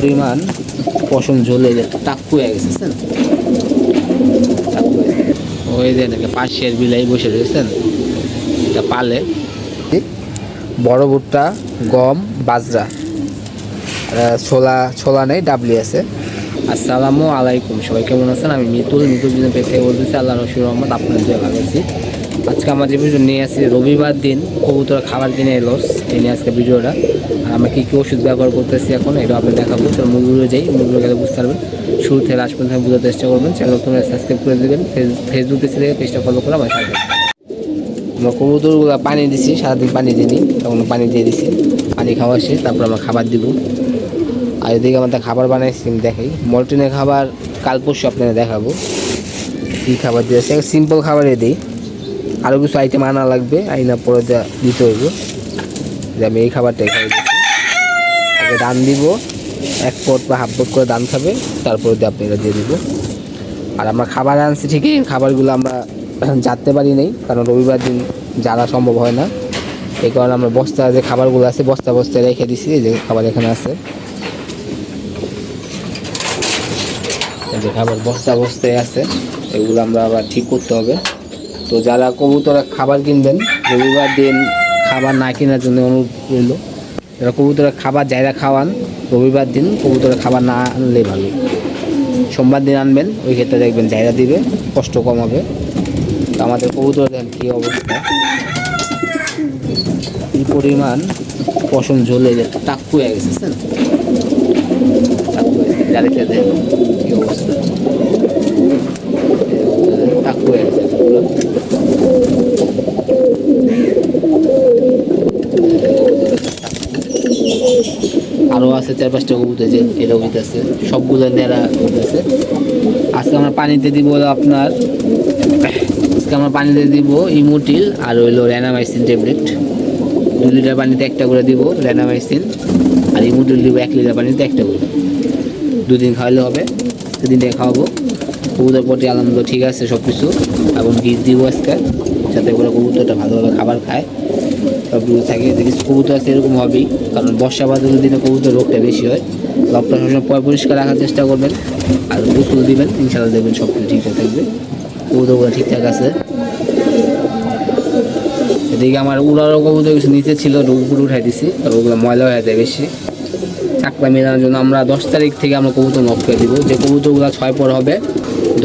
পরিমাণ পশম ঝোলে টাক্কু হয়ে গেছে। ওই যে নাকি পাশের বিলাই বসে রয়েছেন এটা পালে। বড় ভুট্টা গম বাজরা। ছোলা ছোলা নেই ডাবলি আছে। আসসালামু আলাইকুম সবাই কেমন আছেন? আমি মিতুল মিতুল বিজন পেট থেকে বলতেছি আল্লাহ রশির রহমত আপনার ভালো আছি। আজকে আমার যে ভিডিও নিয়ে আসি রবিবার দিন, কবুতর খাবার কিনে এলো, এই নিয়ে আজকে ভিডিওটা আর আমরা কী কী ওষুধ ব্যবহার করতেছি এখন, এটা আপনি দেখাবো। তো মুরগুলো যাই মুরগুলো গেলে বুঝতে পারবেন। শুরু থেকে লাস্ট পর্যন্ত আমি বোঝার চেষ্টা করবেন। চ্যানেল তোমরা সাবস্ক্রাইব করে দেবেন। ফেসবুক থেকে পেজটা ফলো করে আমার আমরা কবুতরগুলো পানি দিছি, সারাদিন পানি দিই তখন পানি দিয়ে দিছি। পানি খাওয়া শেষ, তারপর আমরা খাবার দিব। আর এদিকে আমাদের খাবার বানাইছি, আমি দেখাই। মল্টিনের খাবার কাল পরশু আপনাদের দেখাবো। কী খাবার দিয়েছে? সিম্পল খাবারই দিই। আরও কিছু আইটেম আনা লাগবে, আইনা পরে দিতে হইব। যে আমি এই খাবারটা খাই দিচ্ছি। আগে দান দিব, এক পট বা হাফ পট করে দান খাবে, তারপরে দিয়ে আপনারা দিয়ে দিব। আর আমরা খাবার আনছি ঠিকই, খাবারগুলো আমরা জানতে পারি নাই, কারণ রবিবার দিন জানা সম্ভব হয় না। এই কারণে আমরা বস্তা, যে খাবারগুলো আছে, বস্তা বস্তায় রেখে দিছি যে খাবার এখানে আছে। যে খাবার বস্তা বস্তায় আছে, এগুলো আমরা আবার ঠিক করতে হবে। তো যারা কবুতরা খাবার কিনবেন, রবিবার দিন খাবার না কেনার জন্য অনুরোধ রইল। যারা কবুতরা খাবার জায়গা খাওয়ান, রবিবার দিন কবুতরা খাবার না আনলে ভালো। সোমবার দিন আনবেন, ওই ক্ষেত্রে দেখবেন জায়গা দিবে, কষ্ট কম হবে। তো আমাদের কবুতর দেখেন কী অবস্থা? কি পরিমাণ পশম ঝোলে টাক্কু হয়ে গেছে? টাক্কু হয়ে গেছে কী অবস্থা। আরও আছে চার পাঁচটা কবুতর যে এটা হইতেছে সবগুলো নেড়া হইতেছে আজকে আমরা পানিতে দিব আপনার, আজকে আমরা পানিতে দিব ইমোটিল আর হইল র্যানামাইসিন ট্যাবলেট। দু লিটার পানিতে একটা করে দিব র্যানামাইসিন আর ইমোটিল দিব এক লিটার পানিতে একটা করে। দুদিন খাওয়ালে হবে, সেদিনটাই খাওয়াবো। কবুতর প্রতি আনন্দ ঠিক আছে সব কিছু এবং বীজ দিব আজকে, যাতে করে কবুতরটা ভালোভাবে খাবার খায়। সবগুলো থাকে যে কিছু কবুতর আছে, এরকম হবেই। কারণ বর্ষা বাদলের দিনে কবুতর রোগটা বেশি হয়। লকটা সবসময় পয় পরিষ্কার রাখার চেষ্টা করবেন। আর গোসল দিবেন ইনশাল্লাহ দেখবেন সব কিছু ঠিকঠাক থাকবে। কবুতরগুলো ঠিকঠাক আছে। এদিকে আমার উড়ারও কবুতর কিছু নিচে ছিল উপরে উঠাই দিছি ওগুলো ময়লা হয়ে যায় বেশি। চাকলা মেলানোর জন্য আমরা দশ তারিখ থেকে আমরা কবুতর নক করে দিব। যে কবুতরগুলো ছয় পর হবে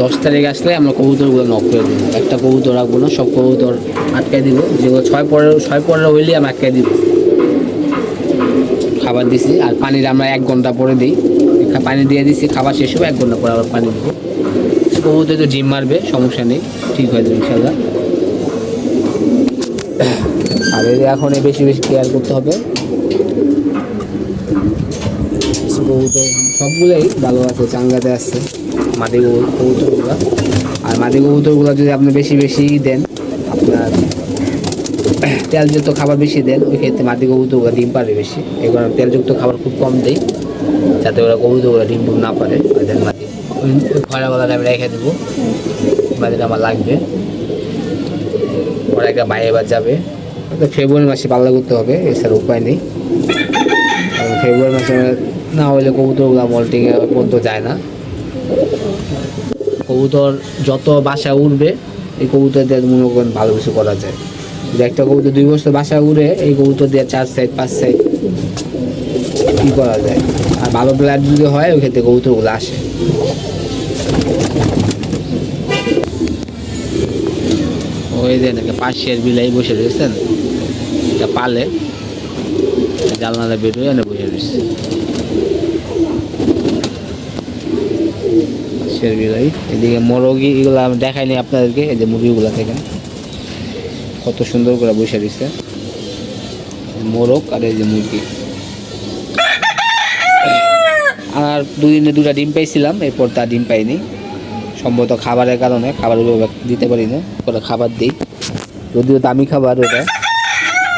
দশ তারিখ আসলে আমরা কবুতরগুলো নক করে দিব। একটা কবুতর রাখব না, সব কবুতর আটকাই দিব। যেগুলো ছয় পরের ছয় পরের হইলে আমরা আটকাই দিব। খাবার দিছি, আর পানির আমরা এক ঘণ্টা পরে দিই। পানি দিয়ে দিছি, খাবার শেষ হবে এক ঘণ্টা পরে আবার পানি দিব। কবুতর তো জিম মারবে, সমস্যা নেই, ঠিক হয়ে যাবে ইনশাল্লাহ আর যে এখন বেশি বেশি কেয়ার করতে হবে। কবুতর সবগুলোই ভালো আছে, চাঙ্গাতে আছে। কবু- কবুতরগুলো। আর মাটি কবুতরগুলো যদি আপনি বেশি বেশি দেন, আপনার তেলযুক্ত খাবার বেশি দেন, ওই ক্ষেত্রে মাটি কবুতরগুলো ডিম পারে বেশি। এই কারণে তেলযুক্ত খাবার খুব কম দেই, যাতে ওরা কবুতরগুলো ডিম ডিম না পারে ওই দেন মাটি ওই আমি রেখে দেবো। মাটিটা আমার লাগবে। ওরা একটা বাইরে এবার যাবে। ফেব্রুয়ারি মাসে পাল্লা করতে হবে, এছাড়া উপায় নেই। ফেব্রুয়ারি মাসে না হলে কবুতরগুলো মল্টিং পর্যন্ত যায় না। কবুতর যত বাসা উঠবে এই কবুতর দিয়ে মনে করেন ভালো কিছু করা যায়। যে একটা কবুতর দুই বছর বাসা উড়ে, এই কবুতর দিয়ে চার সাইড, পাঁচ সাইড কী করা যায়? আর ভালো প্লেয়ার যদি হয়, ওই ক্ষেত্রে কবুতরগুলো আসে। ওই যে নাকি পাশের বিলাই বসে রয়েছেন এটা পালে জানলাটা বেরোয় এনে বসে রয়েছে। পাশের বিলাই এদিকে মোরগি এগুলো আমি দেখাইনি আপনাদেরকে, এই যে মুরগিগুলো দেখেন। কত সুন্দর করে বসে দিচ্ছে মোরগ আর এই যে মুরগি। আর দুদিনে দুটা ডিম পাইছিলাম, এরপর তা ডিম পাইনি। সম্ভবত খাবারের কারণে, খাবার দিতে পারি না ওটা খাবার দিই। যদিও দামি খাবার ওটা।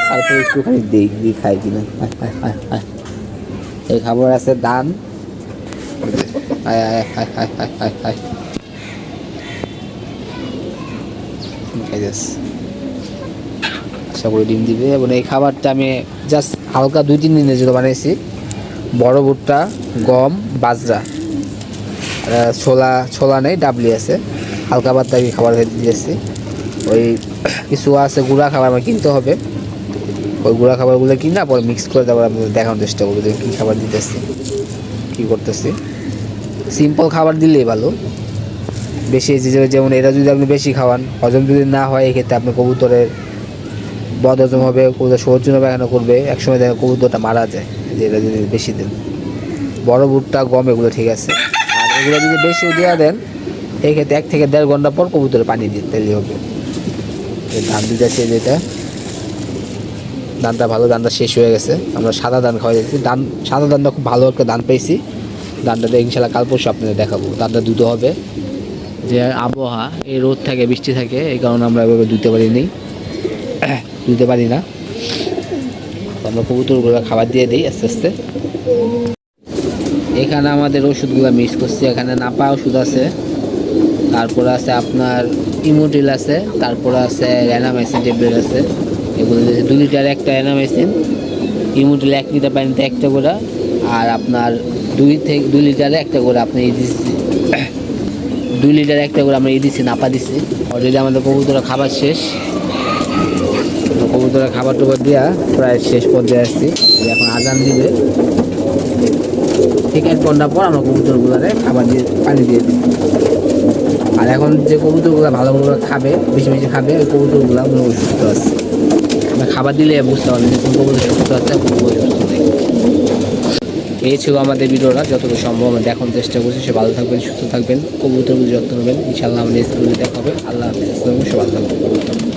তারপর একটুখানি দিই দিই খাই কিনা। এই খাবার আছে দান আয় আয় আয় আয় আয় খাই আশা করি ডিম দিবে এবং এই খাবারটা আমি জাস্ট হালকা দুই তিন দিনের জন্য বানিয়েছি বড় ভুট্টা গম, বাজরা ছোলা ছোলা নেই, ডাবলি আছে। হালকা পাতলা কি খাবার দিয়েছি ওই কিছু আছে গুঁড়া খাবার আমার কিনতে হবে। ওই গুঁড়া খাবারগুলো কিনা পরে মিক্স করে তারপর আপনাদের দেখানোর চেষ্টা করব যে কী খাবার দিতেছি। কী করতেছি? সিম্পল খাবার দিলেই ভালো। বেশি যেমন এটা যদি আপনি বেশি খাওয়ান, হজম যদি না হয়, এক্ষেত্রে আপনি কবুতরের বদ হজম হবে, কবুতর সৌজন্য পায়খানা করবে। একসময় দেখা কবুতরটা মারা যায়, যে এটা যদি বেশি দেন। বড় ভুট্টা গম, এগুলো ঠিক আছে। আর এগুলো যদি বেশি দেওয়া দেন, এক্ষেত্রে এক থেকে দেড় ঘণ্টা পর কবুতরে পানি দিতে হবে। ধান দিতেছে যেটা। ধানটা ভালো, দানটা শেষ হয়ে গেছে। আমরা সাদা দান খাওয়া যাচ্ছি দান, সাদা ধানটা খুব ভালো একটা দান পেয়েছি। ধানটা ইনশাল্লাহ কাল পরশু আপনাদের দেখাবো। ধানটা দুটো হবে। যে আবহাওয়া, এই রোদ থাকে, বৃষ্টি থাকে, এই কারণে আমরা এভাবে ধুতে পারিনি ধুতে পারি না। আমরা কবুতরগুলো খাবার দিয়ে দিই আস্তে আস্তে। এখানে আমাদের ওষুধগুলো মিক্স করছি। এখানে নাপা ওষুধ আছে। তারপরে আছে আপনার ইমোটিল আছে। তারপরে আছে র্যানামাইসিন ট্যাবলেট আছে। এগুলো দু লিটার একটা র্যানামাইসিন ইমোটিল এক লিটার পানিতে একটা করে আর আপনার দুই থেকে দুই লিটারে একটা করে আপনি দিচ্ছি দুই লিটার একটা করে আমরা দিচ্ছি, নাপা দিচ্ছি। অলরেডি আমাদের কবুতরা খাবার শেষ কবুতরা খাবার টাবার দেওয়া প্রায় শেষ পর্যায়ে আসছি। এখন আজান দিবে। ঠিক এক ঘণ্টা পর আমরা কবুতরগুলোরে খাবার দিয়ে, পানি দিয়ে দিই আর এখন যে কবুতরগুলো ভালো ভালো খাবে, বেশি বেশি খাবে, ওই কবুতরগুলো মনে সুস্থ আছে। আমরা খাবার দিলে বুঝতে পারবেন যে কোন কবুতর সুস্থ আছে কোন কবুতর সুস্থ নেই এই ছিল আমাদের ভিডিওটা, যতটুকু সম্ভব আমরা দেখানোর চেষ্টা করছি। সে ভালো থাকবেন, সুস্থ থাকবেন কবুতরগুলো যত্ন নেবেন ইনশাআল্লাহ আমাদের স্কুলে দেখা হবে। আল্লাহ হাফিজ। সবাই ভালো থাকবেন।